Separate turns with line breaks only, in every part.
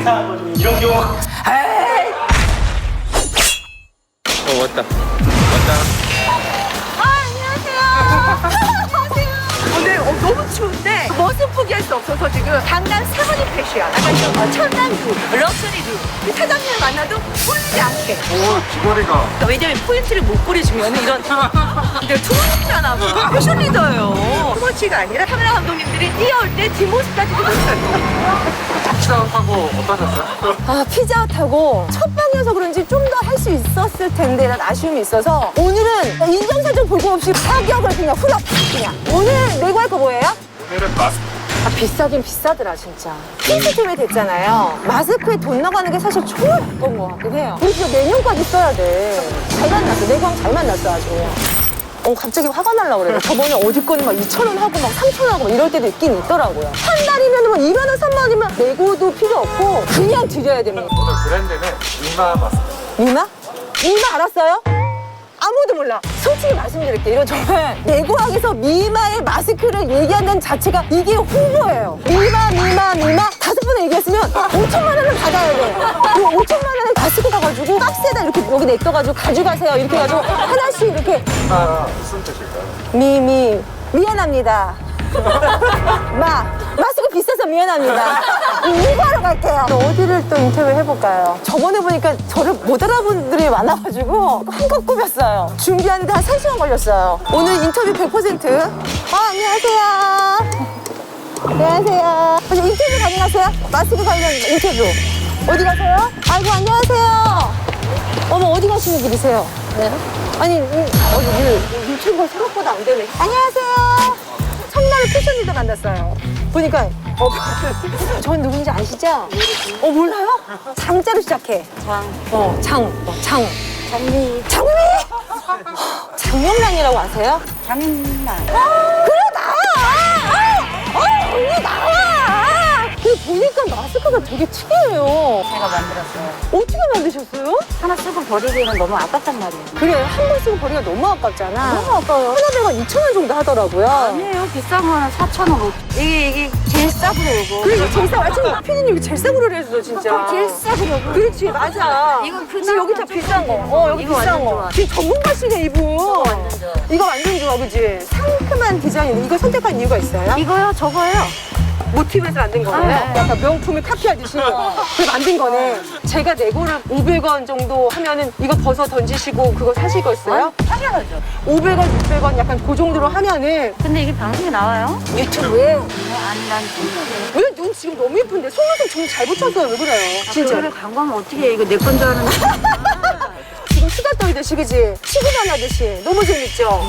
이상한 거죠. 이런 경우.
에이!
어 왔다 왔다
아, 안녕하세요. 너무 추운데 멋은 포기할 수 없어서 지금 강남 세븐이 패션, 약간 좀 어, 첨단 룩, 럭셔리 룩. 이 사장님을 만나도 홀리지 않게.
오 귀걸이가
그러니까 왜냐면 포인트를 못 뿌려주면 이런 근데 투머치잖아 뭐. 패션 리더예요 투머치가 아니라 카메라 감독님들이 뛰어올 때 뒷모습까지 보여줘요
피자하고 어떠셨어요?
아, 피자하고 첫 방이어서 그런지 좀 더할수 있었을 텐데 난 아쉬움이 있어서 오늘은 인정사정 볼 거 없이 가격을 그냥 후려 그냥 오늘 내고 할 거 뭐예요?
오늘은 마스크
아, 비싸긴 비싸더라 진짜 시스템이 됐잖아요 마스크에 돈 나가는 게 사실 정말 아까운 것 같긴 해요 우리 진짜 내년까지 써야 돼잘 만났어 내광 잘 만났어 아주 어, 갑자기 화가 날라 그래요. 저번에 어디 거는 막 2,000원 하고 막 3,000원 하고 막 이럴 때도 있긴 있더라고요. 한 달이면 뭐 2만 원, 3만 원이면 내고도 필요 없고 그냥 드려야 됩니다.
오늘 브랜드는 이마 마스크
이마? 이마 알았어요? 아무도 몰라. 솔직히 말씀드릴게요. 이건 정말 내고학에서 미마의 마스크를 얘기한다는 자체가 이게 홍보예요. 미마, 미마, 미마 다섯 번을 얘기했으면 5천만 원을 받아야 돼. 그 5천만 원을 마스크 가가지고 박스에다 이렇게 여기 냅둬가지고 가져가세요. 이렇게 해가지고 하나씩 이렇게
무슨 뜻일까요?
미미 미안합니다. 마 마스크 비싸서 미안합니다. 이거하러 갈게요. 어디를 또 인터뷰 해볼까요? 저번에 보니까 저를 못 알아본 분들이 많아가지고 한껏 꾸몄어요. 준비하는데 한 3시간 걸렸어요. 오늘 인터뷰 100%. 아, 안녕하세요. 안녕하세요. 혹시 인터뷰 가능하세요? 마스크 관련 인터뷰. 어디 가세요? 아이고, 안녕하세요. 어머, 어디 가시는 길이세요? 네. 아니, 이, 어디, 이, 유튜브가 생각보다 안 되네. 안녕하세요. 청나를 패션리더 만났어요. 보니까, 어, 전 누군지 아시죠? 어, 몰라요? 장자로 시작해. 장. 어, 장. 어, 장. 장미. 장미! 장명란이라고 아세요? 장명란. 그래, 나야! 아, 언니, 나야! 근데 보니까 마스크가 되게 특이해요.
제가 만들었어요.
어떻게 만드셨어요?
하나 쓰고 버리기는 너무 아깝단 말이에요.
그래, 한 번 쓰고 버리기가 너무 아깝잖아.
너무 아까워요.
하나배가 2,000원 정도 하더라고요.
아니에요. 비싼 거는 4,000원. 이게, 이게 제일 싸구려, 이거.
그래, 이거 제일 싸. 아, 지금 피디님 이거 제일 싸구려 했어, 진짜.
제일 싸구려.
그렇지, 맞아.
이건 그나마
지금 여기
다좀
비싼 거. 어, 여기
이거
비싼
완전
거.
좋아.
지금 전문가시네, 이분.
완전 좋아.
이거 완전 좋아, 그지? 상큼한 디자인. 이거 선택한 이유가 있어요?
이거요, 저거요.
모티브에서 만든 거예요?
네.
약간 명품을 카피하듯이. 그래 만든 거네. 제가 내고를 500원 정도 하면은 이거 벗어 던지시고 그거 사시겠어요?
당연하죠.
500원, 600원 약간 그 정도로 하면은
근데 이게 방송에 나와요?
유튜브에
아니, 난 진짜.
왜눈 지금 너무 예쁜데 속눈썹 정말 잘 붙였어요 왜 그래요? 진짜
그거를 광고하면 어떻게 해. 이거 내 건 줄 아는
지 떨듯이 그지? 치고만 하듯이. 너무 재밌죠?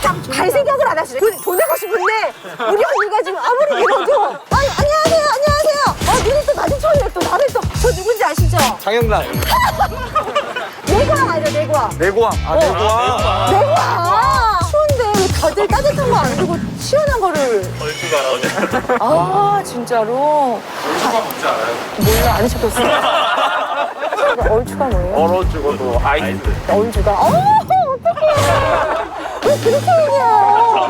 딱갈 생각을 안 하시네. 보- 보내고 싶은데 우리 언니가 지금 아무리 밀어도 아니 안녕하세요 안녕하세요. 아 눈이 또 마주쳤네 또. 나를 또. 저 누군지 아시죠?
장영란.
내광 아니야 내광.
내고왕 아 내고왕
추운데 왜 다들 따뜻한 거 안 쓰고 시원한 거를.
얼추가 나오죠.
아 진짜로?
얼추가 뭔지 알아요?
몰라 안 해쳐봤어. 얼추가 뭐예요?
얼어 죽어도 아이스.
얼주가. 어 어떡해. 왜 그렇게 얘기해요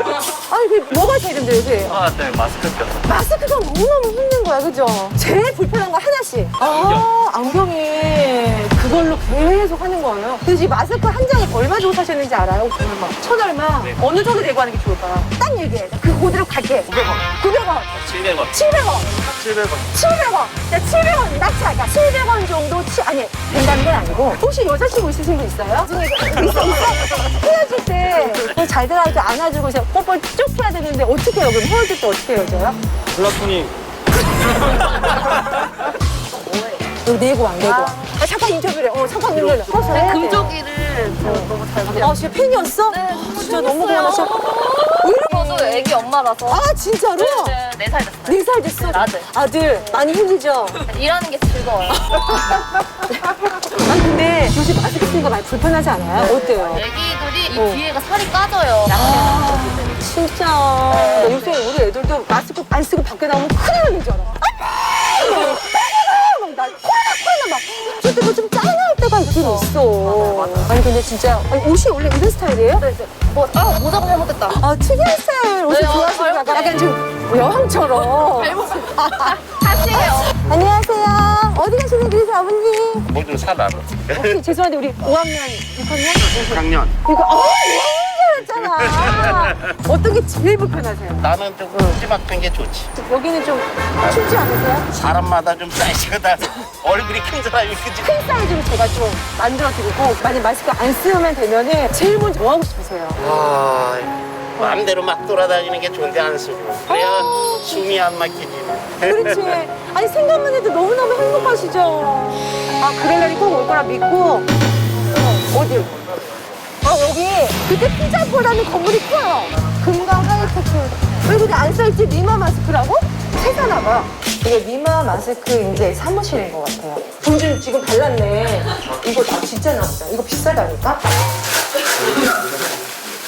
아니 그 뭐가 제일 힘들어요 그게
아, 네, 마스크 꼈어.
마스크가 너무너무 힘든 거야 그죠? 제일 불편한 거 하나씩. 아 안경이 그걸로 계속 하는 거예요 그래서 이 마스크 한 장에 얼마 주고 사셨는지 알아요? 얼마 천 얼마
네.
어느 정도 내고 하는 게 좋을까 딱 얘기해 그 그대로 갈게
900원
900원
700원.
700원
700원
700원. 자, 700원 낙찰가 700원 정도 치, 아니, 된다는 건 아니고. 혹시 여자친구 있으신 분 있어요? 나중에 있어, 있어. 헤어질 때, 잘 들어가지고 안아주고 이제 뽀뽀 쭉 해야 되는데 어떻게 해요? 그럼 헤어질 때 어떻게 헤어져요?
플라토닉
이거 내고 안 내고. 아, 잠깐 인터뷰래. 어, 잠깐 인터뷰래.
네, 금쪽이를 저 너무 잘
아, 진짜 팬이었어?
네,
진짜 너무. 왜 이렇게.
저도 애기 엄마라서.
아, 진짜로?
네, 네살 됐어요.
네 살 됐어?
아들.
아들. 많이 힘들죠?
일하는 게 즐거워요.
아니, 근데 요즘 마스크 쓰니까 많이 불편하지 않아요? 어때요?
애기들이 이
어.
뒤에가 살이 까져요. 양념.
진짜. 나 요새 우리 애들도 마스크 안 쓰고 밖에 나오면 큰일 나는 줄 알아. 아, 나, 코로나, 코로나, 막. 저때 뭐좀 짠할 때가 있긴 있어. 아니, 근데 진짜. 아니, 옷이 원래 이런 스타일이에요?
뭐, 아, 모자가 잘못됐다.
아, 특이한 스타일 옷을
네, 어,
좋아하시는 거 약간 좀 여왕처럼.
다시 해요.
안녕하세요. 안녕히 계세요, 아버님.
모두 살아.
혹시 죄송한데 우리 5학년, 6학년?
작년
이거 어, 너 무 잘했잖아. 어떤 게 제일 불편하세요?
나는 좀 큼지막한 게 좋지.
여기는 좀 춥지 않으세요?
사람마다 좀 사이즈가 다 얼굴이 큰 사람이 크지.
큰 사이즈로 제가 좀 만들어 드리고 만약 마스크 안 쓰면 되면은 제일 먼저 뭐 하고 싶으세요?
아, 마음대로 막 돌아다니는 게 좋은데 안 쓰고. 그래야 숨이 안 막히지.
그렇지. 아니 생각만 해도 너무너무 행복하시죠? 아 그럴 날이 꼭 올 거라 믿고 어, 어디? 아 여기 그때 피자코라는 건물이 커요. 금강 하이테크. 왜 근데 안 써있지? 리마 마스크라고? 세사나 봐. 이게 리마 마스크 이제 사무실인 것 같아요. 돈좀 지금 발랐네. 이거 다 진짜 나오다. 이거 비싸다니까?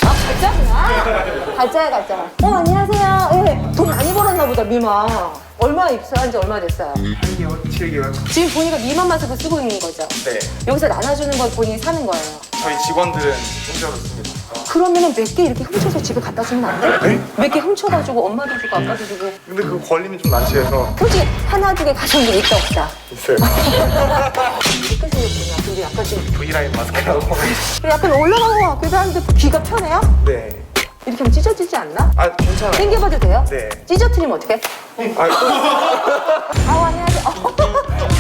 아 가짜구나. 가짜야 가짜. 어 안녕하세요. 예, 돈 많이 벌었나 보다 미마. 얼마 입사한 지 얼마 됐어요?
8개월, 7개월.
지금 보니까 미마 마스크 쓰고 있는 거죠?
네.
여기서 나눠주는 건 본인이 사는 거예요.
저희 직원들은 공짜로 씁니다.
그러면은 몇 개 이렇게 훔쳐서 집에 갖다 주면 안 돼? 몇 개 훔쳐가지고 엄마도 주고 아빠도 주고.
근데 그거 걸리면 좀 난처해서
솔직히 하나 두 개 가져온 게 있다 없다.
있어요.
이렇게 생겼구나. 근데 약간 좀
V라인 마스크라고.
그래, 약간 올라간 것 같기도 한데 귀가 편해요?
네.
이렇게 하면 찢어지지 않나?
아, 괜찮아요.
당겨봐도 돼요?
네.
찢어트리면 어떡해?
아,
아, 안녕하세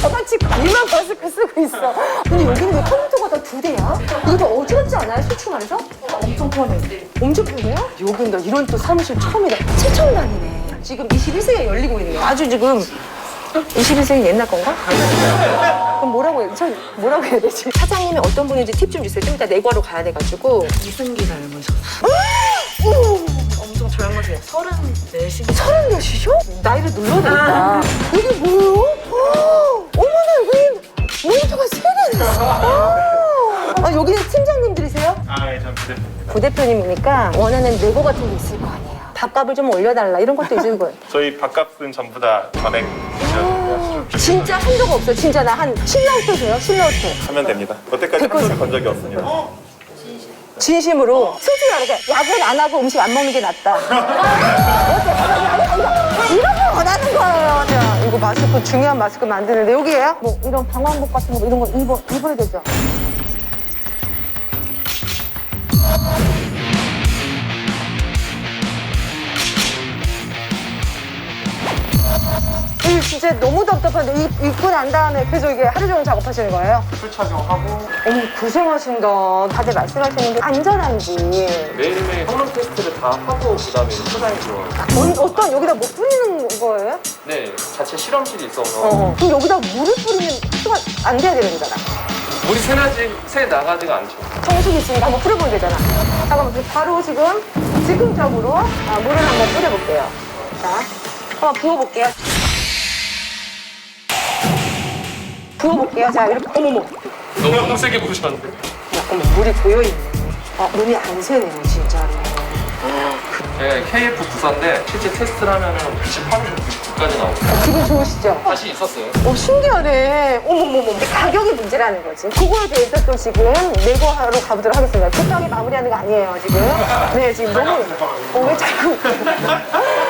마치 일만 마스크 쓰고 있어. 근데 여기는 왜 컴퓨터가 다 두 대야? 이거 좀 어지럽지 않아요? 솔직히 말해서? 엄청 편해. 엄청 편해요? 여긴 나 이런 또 사무실 처음이다. 최첨 단이네. 지금 21세기가 열리고 있네요. 아주 지금 21세기 옛날 건가? 그럼 뭐라고 해야, 저 뭐라고 해야 되지? 사장님이 어떤 분인지 팁 좀 주세요. 좀 이따 내과로 가야 돼가지고.
이승기 닮으셨어.
오!
엄청 젊으세요. 서른 네시.
서른 몇이죠? 나이를 눌러야 되겠다. 이게 뭐예요? 어, 어머나, 여기 모니터가 세 개나. 아, 여기는 팀장님들이세요?
아, 예, 전 부대표입니다.
부대표님이니까 원하는 네고 같은 게 있을 거 아니에요. 밥값을 좀 올려달라 이런 것도 있을 거예요.
저희 밥값은 전부 다 전액
진짜 한도가 없어요. 진짜 나한 10라운드 돼요? 10라운드.
하면 됩니다. 여태까지 한 소리 건 적이 없습니다.
진심으로 솔직히 말해 약은 안 하고 음식 안 먹는 게 낫다. 어때? 이런 거 원하는 거예요. 자, 이거 마스크 중요한 마스크 만드는데 여기에요? 뭐 이런 방한복 같은 거 이런 거 입어 입어야 되죠. 이 진짜 너무 답답한데 입, 입고 난 다음에 계속 이게 하루 종일 작업하시는 거예요?
풀 착용하고
어머 고생하신다. 다들 말씀하시는 게 안전한지.
매일매일 성능 테스트를 다 하고 그다음에 포장이 들어와요.
어, 어떤 여기다 뭐 뿌리는 거예요?
네, 자체 실험실이 있어서
어. 그럼 여기다 물을 뿌리면 수가 안 돼야 되는 거잖아.
물이 새나지 새 나가지가 않죠.
정수기 있으니까 한번 뿌려보면 되잖아. 잠깐만, 바로 지금 즉흥적으로 아, 물을 한번 뿌려볼게요. 자, 한번 부어볼게요. 부어볼게요. 자, 이렇게 어머머.
너무 세게 부으셨는데.
어머 물이 고여있네. 아, 몸이 안 새네요, 진짜로.
네, KF 부사인데 실제 테스트를 하면은 98까지 나오고
어, 기분 좋으시죠?
다시 있었어요.
어, 신기하네. 어머머머. 가격이 문제라는 거지. 그거에 대해서 또 지금 내고하러 가보도록 하겠습니다. 급하게 마무리하는 거 아니에요, 지금. 네, 지금 너무. 어, 왜 자꾸.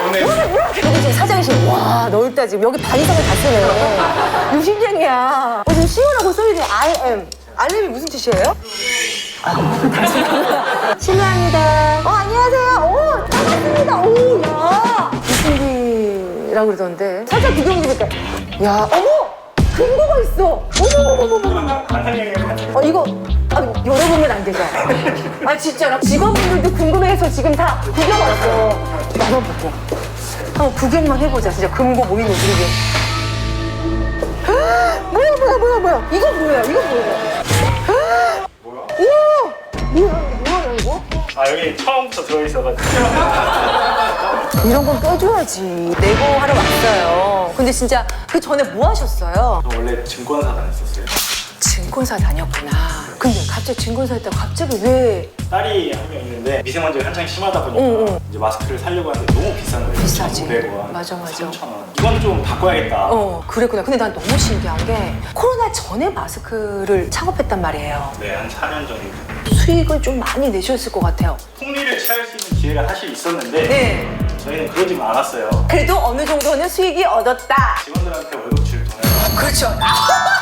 오늘
여기 지금 사장이신, 와, 넓다. 지금 여기 반 이상을 다 쓰네. 유심쟁이야. 어, 지금 시원하고 써있는 I am. 알림이 무슨 뜻이에요? 아, 실례합니다. 어, 안녕하세요. 오, 반갑습니다. 오, 야. 유심기라고 그러던데. 살짝 좀 할게. 야, 어머! 금고가 있어. 어머, 어머, 어머, 어머. 어, 이거, 아, 열어보면 안 되죠? 아, 진짜로. 직원분들도 궁금해서 지금 다 구경 왔어. 나눠볼게. 한번 구경만 해보자. 진짜 금고 뭐 있는지. 이게. 뭐야, 뭐야, 뭐야, 뭐야. 이거 뭐야, 이거 뭐야. 우와! 뭐야, 뭐야, 이거?
아 여기 처음부터 들어있어가지고
이런 건 껴줘야지. 내고 하러 왔어요. 근데 진짜 그 전에 뭐 하셨어요?
저 원래 증권사 다녔었어요
증권사 다녔구나. 근데 갑자기 증권사 했다가 갑자기 왜
딸이 한 명 있는데 미세먼지가 한창 심하다 보니까
응, 응.
이제 마스크를 사려고 하는데 너무 비싼 거예요
비싸지.
1,900원
맞아, 맞아.
3,000원 이건 좀 바꿔야겠다
어, 그랬구나. 근데 난 너무 신기한 게 코로나 전에 마스크를 창업했단 말이에요.
네, 한 4년 전에
수익을 좀 많이 내셨을 것 같아요.
풍리를 취할 수 있는 기회가 사실 있었는데
네.
저희는 그러지 않았어요
그래도 어느 정도는 수익이 얻었다.
직원들한테 월급 줄 돈을
그렇죠.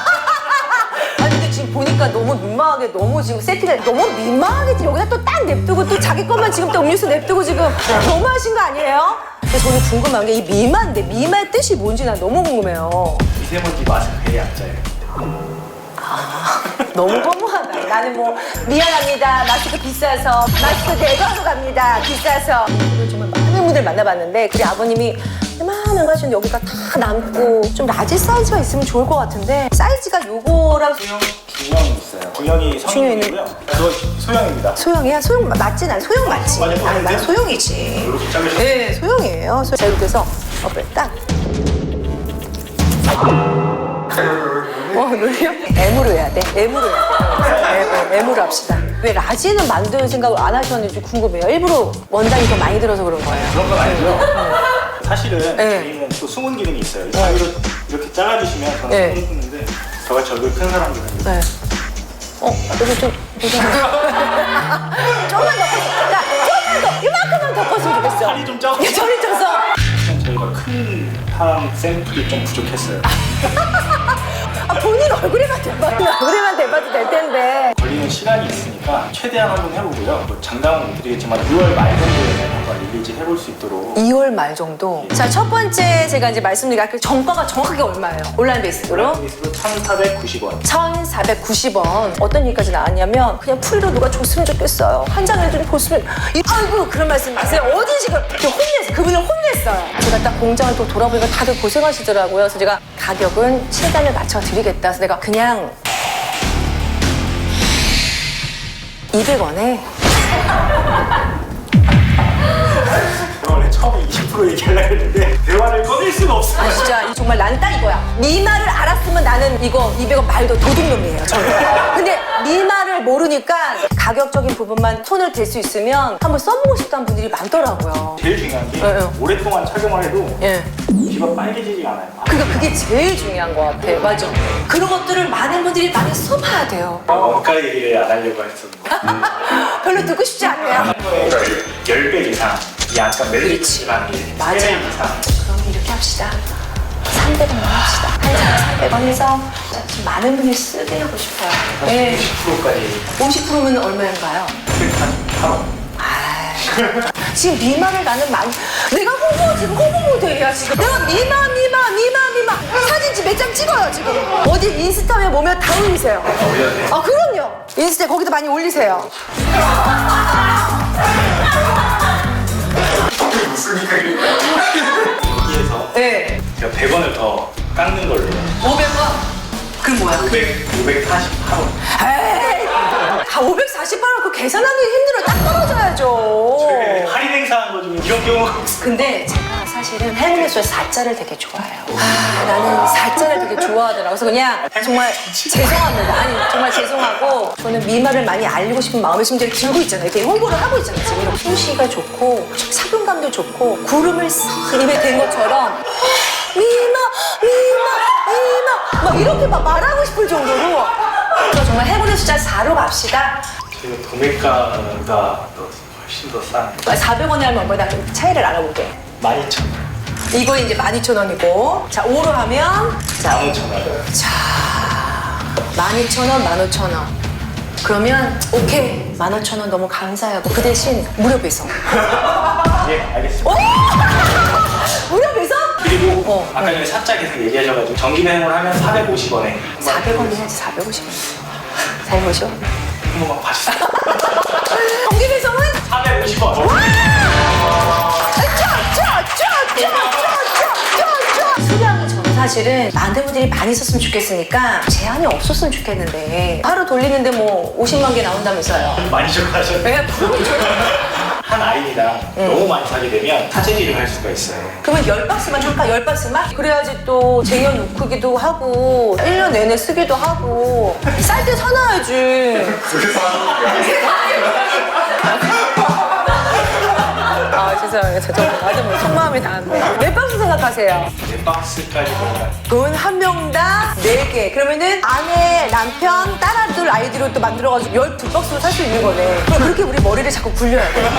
너무 민망하게 너무 지금 세팅을 너무 민망하게 지금 여기다 또 딱 냅두고 또 자기 것만 지금 또 음료수 냅두고 지금 너무 하신 거 아니에요? 근데 저는 궁금한 게 이 미만인데 미만 뜻이 뭔지 난 너무 궁금해요.
미세먼지 마스크에 약자예요.
너무 허무하다. 나는 뭐 미안합니다. 마스크 비싸서 마스크 대거하러 갑니다. 비싸서. 정말 많은 분들 만나봤는데 우리 아버님이 이만한 거 하시는데 여기가 다 남고 좀 라지 사이즈가 있으면 좋을 것 같은데 사이즈가 요거랑
소형, 중형이 있어요. 중형이 성인이고요. 그거 소형입니다.
소형이야? 소형 맞지? 난 소형 맞지?
맞아요.
난, 난 소형이지.
이렇게 자르셔서
네, 소형이에요. 소- 자, 이렇게 해서 옆에 딱. 어, 놀려? M으로 해야 돼. M으로 해야 돼. M, M으로 합시다. 왜 라지는 만드는 생각을 안 하셨는지 궁금해요. 일부러 원단이 더 많이 들어서 그런 거예요.
그런 건 아니고요. 사실은
네.
저희는 또 숨은 기능이 있어요. 사이로 이렇게 잘라주시면 저는
네.
숨을 끊는데 저같이 얼굴 큰 사람들은
네. 어, 여기 좀, 조금만 더 컸어. 야, 조금만 더, 이만큼만 더 컸으면 좋겠어.
살이 좀 적어.
야, 저리 쪄서.
저희가 큰 사람 샘플이 좀 부족했어요.
아, 본인 얼굴에만 대봐도, 얼굴에만 대봐도 될 텐데.
걸리는 시간이 있으니까 최대한 한번 해보고요. 뭐 장담은 못 드리겠지만 6월 말 정도에는 한번 리리즈 해볼 수 있도록
2월 말 정도. 자, 첫 번째 제가 이제 말씀드린 그 정가가 정확하게 얼마예요? 온라인 베이스로?
서비스로 1,490원.
1,490원. 어떤 얘기까지 나왔냐면 그냥 풀로 누가 줬으면 좋겠어요. 한 장을 좀 보시면 이- 아이고 그런 말씀 마세요. 어디 지금 이렇게 혼냈어요. 그분을 혼냈어요. 제가 딱 공장을 또 돌아보니까 다들 고생하시더라고요. 그래서 제가 가격은 최단을 맞춰 드리겠다. 그래서 내가 그냥 200원에.
원래 처음 에20% 얘기하려고 했는데 대화를 꺼낼 수가 없어요.
아 진짜 이 정말 난 딱 이거야. 미 말을 알았으면 나는 이거 200원 말도 도둑놈이에요. 저는. 근데 미 말을 모르니까 가격적인 부분만 손을 댈 수 있으면 한번 써보고 싶다는 분들이 많더라고요.
제일 중요한 게
네, 네.
오랫동안 착용을 해도
예.
귀가 빨개지지가 않아요.
그러니까 그게 제일 중요한 것 같아. 맞아. 그런 것들을 많은 분들이 많이 써봐야 돼요.
원가 얘기를 안 하려고 했었는데
별로 듣고 싶지 않네요.
10배 이상 이 안감 매드리치라는 게
맞아.
3배 이상
그럼 이렇게 합시다. 300원만 합시다. 한 장에 300원에서 좀 많은 분이 쓰게 하고 싶어요. 네.
10%까지
50%면 얼마인가요?
8원
지금 미만을 나는 많이 내가 홍보 지금 홍보 모델이야 지금 내가 미만 미만 미만 미만 사진 지금 몇 장 찍어요 지금 어디 인스타에 보면 다 올리세요 아 그럼요 인스타에 거기도 많이 올리세요
여기에서
네.
제가 100원을 더 깎는 걸로.
500원? 그럼 뭐야?
500, 548원.
에이 다 548원 그 계산하기 힘들어. 딱 떨어져야죠.
할인 행사한 거 중에 이런 경우가 있어요.
근데 제가 사실은 헬멧에서 사자를 되게 좋아해요. 아, 나는 좋아하더라고. 그래서 그냥 정말 죄송합니다. 아니, 정말 죄송하고 저는 미말을 많이 알리고 싶은 마음을 지금 제가 들고 있잖아요. 이렇게 홍보를 하고 있잖아요. 지금 이렇게 소시가 좋고 착용감도 좋고 구름을 싹 입에 댄 것처럼 미마, 미마, 미마 막 이렇게 막 말하고 싶을 정도로 저 정말 행운의 숫자 4로 갑시다.
저희가 도매가가 더 훨씬 더 싼
400원에 하면 얼마나 좀 차이를 알아볼게.
12,000원
이거 이제 12,000원이고 자 5로 하면 자
15,000원
자, 12,000원, 15,000원. 그러면 오케이, 15,000원 너무 감사하고 그 대신 무료 배송.
예 알겠습니다
무료 배송?
그리고
어,
아까 전에 사자 계속 얘기하셔가지고 정기 배송을 하면 450원에
400원 해야지, 450원. 450원.
한 번만 봐주세요
정기 배송은?
450원
수량이 저는 사실은 많은 분들이 많이 썼으면 좋겠으니까 제한이 없었으면 좋겠는데 하루 돌리는데 뭐 50만 개 나온다면서요.
많이 적하셨네
왜? 저-
한 아이랑 너무 많이 사게 되면 사재기를 할 수가 있어요
그러면 열 박스만 잠깐 열 박스만? 그래야지 또 쟁여놓기도 하고 1년 내내 쓰기도 하고 쌀 때 사놔야지 아 죄송해요 저 아주 뭐 속마음이 다한데 몇 박스 생각하세요?
네 박스까지 보면
돈한 명당 네개 그러면은 아내, 남편, 딸 아들 아이들을 또 만들어가지고 열두 박스로 살 수 있는 거네 그럼 그렇게 우리 머리를 자꾸 굴려야 돼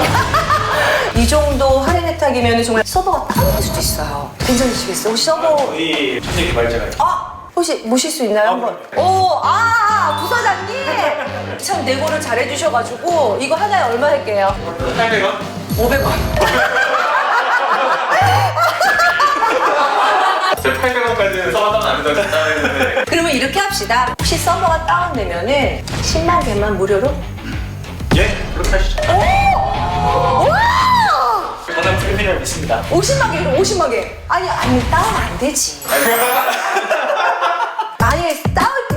이 정도 할인 혜택이면 정말 서버가 다운될 수도 있어요 괜찮으시겠어요? 혹시 서버
저희 천재 개발자가
아! 혹시 모실 수 있나요?
아,
한번. 오, 아, 아, 부사장님! 참 내고를 잘해주셔가지고 이거 하나에 얼마 할게요?
800원?
500원.
제 800원까지는 써봤다면 안 된다고 했는데
그러면 이렇게 합시다. 혹시 서버가 다운되면은 10만 개만 무료로?
예? 그렇게 하시죠 저는 프리미엄 있습니다
50만 개로 50만 개. 아니, 아니, 다운 안 되지.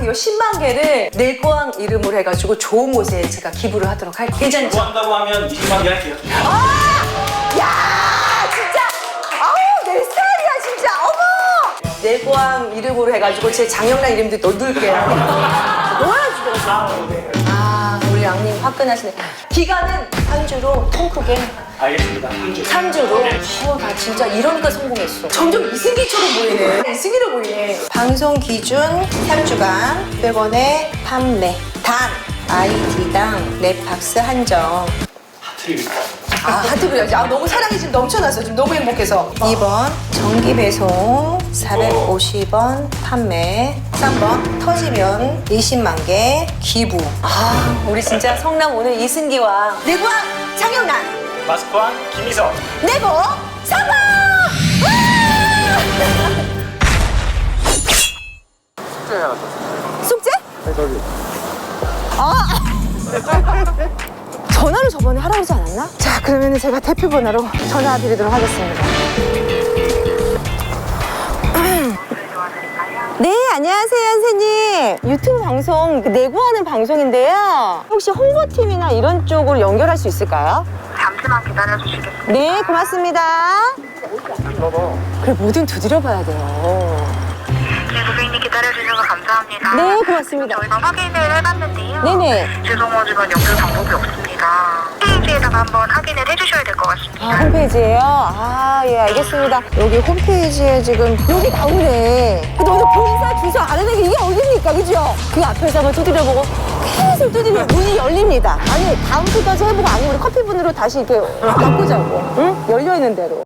아니, 다운이요 10만 개를 내고왕 이름으로 해가지고 좋은 곳에 제가 기부를 하도록 할게요. 괜찮죠?
뭐 한다고 하면 20만 개 할게요
아! 야, 진짜! 아우, 내 스타일이야, 진짜! 어머! 내고왕 이름으로 해가지고 제 장영란 이름도 넣어둘게요. 놀아주더라고요. 아, 우리 양님 화끈하시네. 기간은 3주로 통 크게.
알겠습니다 한 주.
3주로? 어, 나 진짜 이러니까 성공했어. 점점 이승기처럼 보이네. 이승기로 보이네. 방송 기준 3주간 100원의 판매. 단, 아이디당 넷박스 한정. 아, 하트 그려야지. 아, 너무 사랑이 지금 넘쳐났어. 지금 너무 행복해서. 2번, 정기 배송 450원 판매. 3번, 터지면 20만 개 기부. 아, 우리 진짜 성남 오늘 이승기와 내과 장영란.
마스크와 김희석
내고 성공!
숙제 하나 더.
숙제?
네, 저기.
아! 전화를 저번에 하라고 하지 않았나? 자, 그러면 제가 대표 번호로 전화 드리도록 하겠습니다. 네, 안녕하세요, 선생님. 유튜브 방송 그 내고하는 방송인데요. 혹시 홍보팀이나 이런 쪽으로 연결할 수 있을까요?
잠시만 기다려 주시겠어요?
네, 고맙습니다. 그래, 뭐든 두드려봐야 돼요.
감사합니다.
네, 고맙습니다.
저희가 확인을 해봤는데요.
네네.
죄송하지만 연결 방법이 없습니다. 홈페이지에다가 한번 확인을 해주셔야 될 것 같습니다.
아, 홈페이지예요? 아, 예, 알겠습니다. 여기 홈페이지에 지금 여기 나오네. 근데 오늘 본사 주소 아는 게 이게 어딥니까, 그죠? 그 앞에서 한번 두드려보고 계속 두드리면 문이 열립니다. 아니, 다음 주까지 해보고 아니면 우리 커피분으로 다시 이렇게 바꾸자고. 응? 열려있는 대로.